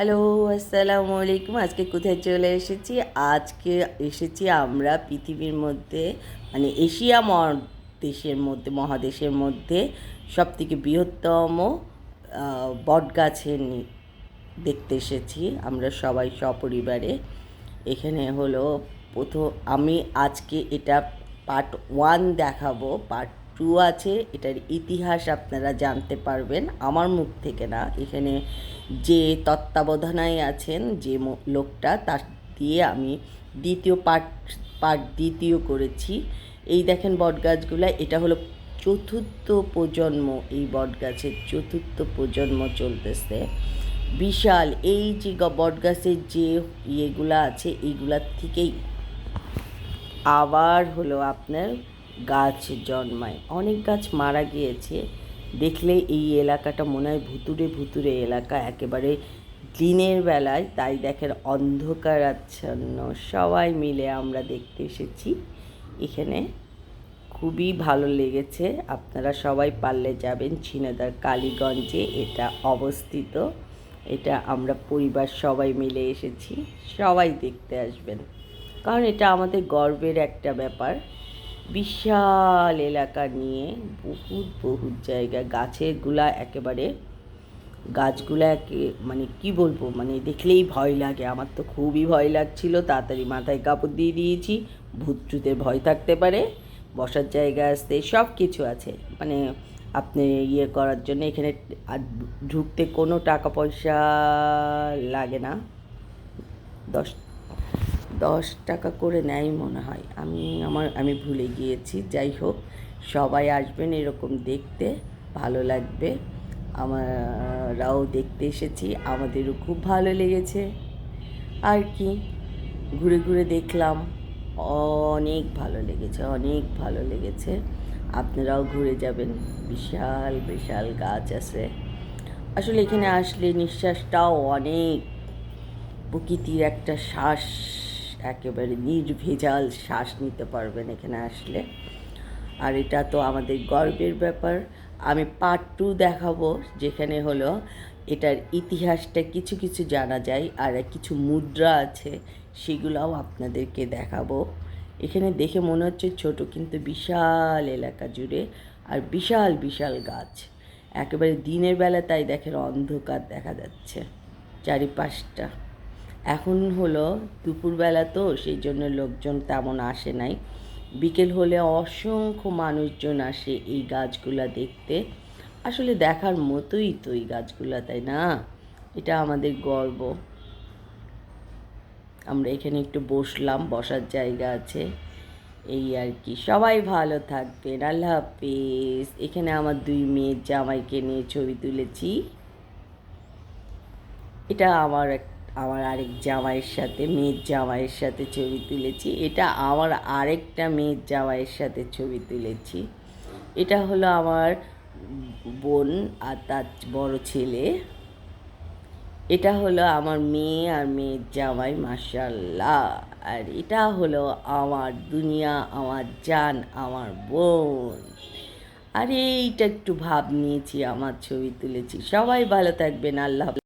Hello, আসসালামু আলাইকুম। আজকে কোথায় চলে এসেছি? আজকে এসেছি আমরা পৃথিবীর মধ্যে মানে এশিয়া মহ- দেশের মধ্যে, মহাদেশের মধ্যে সবথেকে বৃহত্তম বটগাছের দেখতে এসেছি আমরা সবাই সপরিবারে। এখানে হলো প্রথম, আমি আজকে এটা পার্ট ওয়ান দেখাবো পার্ট টু আছে, এটার ইতিহাস আপনারা জানতে পারবেন। আমার মুখ থেকে না, এখানে যে তত্ত্বাবধানায় আছেন যে লোকটা, তার দিয়ে আমি দ্বিতীয় পার্ট পার্ট দ্বিতীয় করেছি। এই দেখেন বটগাছগুলা, এটা হলো চতুর্থ প্রজন্ম, এই বটগাছের চতুর্থ প্রজন্ম চলতেছে। বিশাল, এই যে বটগাছের যে ইয়েগুলা আছে এইগুলার থেকেই আবার হলো আপনার গাছ জন্মায়। অনেক গাছ মারা গিয়েছে। দেখলে এই এলাকাটা মনে হয় ভুতুরে ভুতুরে এলাকা, একেবারে দিনের বেলায়। তাই দেখেন অন্ধকার আচ্ছন্ন। সবাই মিলে আমরা দেখতে এসেছি। এখানে খুবই ভালো লেগেছে। আপনারা সবাই পারলে যাবেন ছিনাদার কালীগঞ্জে। এটা অবস্থিত। এটা আমরা পরিবার সবাই মিলে এসেছি। সবাই দেখতে আসবেন। কারণ এটা আমাদের গর্বের একটা ব্যাপার। বিশাল এলাকা নিয়ে বহুত বহুত জায়গা। গাছেরগুলা একেবারে, গাছগুলো একে মানে কি বলব মানে দেখলেই ভয় লাগে। আমার তো খুবই ভয় লাগছিল। তাড়াতাড়ি মাথায় কাপড় দিয়ে দিয়েছি। ভূত টুতের ভয় থাকতে পারে। বসার জায়গা আসতে সব কিছু আছে। মানে আপনি ইয়ে করার জন্য এখানে ঢুকতে কোনো টাকা পয়সা লাগে না। দশ দশ টাকা করে নেয় মনে হয়। আমি আমার, আমি ভুলে গিয়েছি। যাই হোক, সবাই আসবেন এরকম দেখতে, ভালো লাগবে। আমরাও দেখতে এসেছি, আমাদেরও খুব ভালো লেগেছে। আর কি, ঘুরে ঘুরে দেখলাম, অনেক ভালো লেগেছে, অনেক ভালো লেগেছে। আপনারাও ঘুরে যাবেন, বিশাল বিশাল গাছ আছে। আসলে এখানে আসলে নিঃশ্বাসটাও অনেক প্রকৃতির একটা শ্বাস। একেবারে নির্ভেজাল শ্বাস নিতে পারবেন এখানে আসলে। আর এটা তো আমাদের গর্বের ব্যাপার। আমি পার্ট টু দেখাবো, যেখানে হলো এটার ইতিহাসটা কিছু কিছু জানা যায় আর কিছু মুদ্রা আছে, সেগুলোও আপনাদেরকে দেখাবো। এখানে দেখে মনে হচ্ছে ছোট কিন্তু বিশাল এলাকা জুড়ে আর বিশাল বিশাল গাছ। একেবারে দিনের বেলা তাই দেখেন অন্ধকার দেখা যাচ্ছে চারিপাশটা। এখন হলো দুপুরবেলা তো, সেই জন্য লোকজন তেমন আসে নাই। বিকেল হলে অসংখ্য মানুষজন আসে এই গাছগুলা দেখতে। আসলে দেখার মতোই তো এই গাছগুলা, তাই না? এটা আমাদের গর্ব। আমরা এখানে একটু বসলাম, বসার জায়গা আছে। এই আর কি। সবাই ভালো থাকবেন। আল্লাহ হাফিজ। এখানে আমার দুই মেয়ের জামাইকে নিয়ে ছবি তুলেছি। এটা আমার এক আমার আরেক জামাইয়ের সাথে, মেয়ের জামাইয়ের সাথে ছবি তুলেছি। এটা আমার আরেকটা মেয়ের জামাইয়ের সাথে ছবি তুলেছি। এটা হলো আমার বোন আর তার বড় ছেলে। এটা হলো আমার মেয়ে আর মেয়ের জামাই মাসাল্লাহ আর এটা হলো আমার দুনিয়া, আমার জান, আমার বোন। আর এইটা একটু ভাব নিয়েছি, আমার ছবি তুলেছি। সবাই ভালো থাকবেন, আল্লাহ।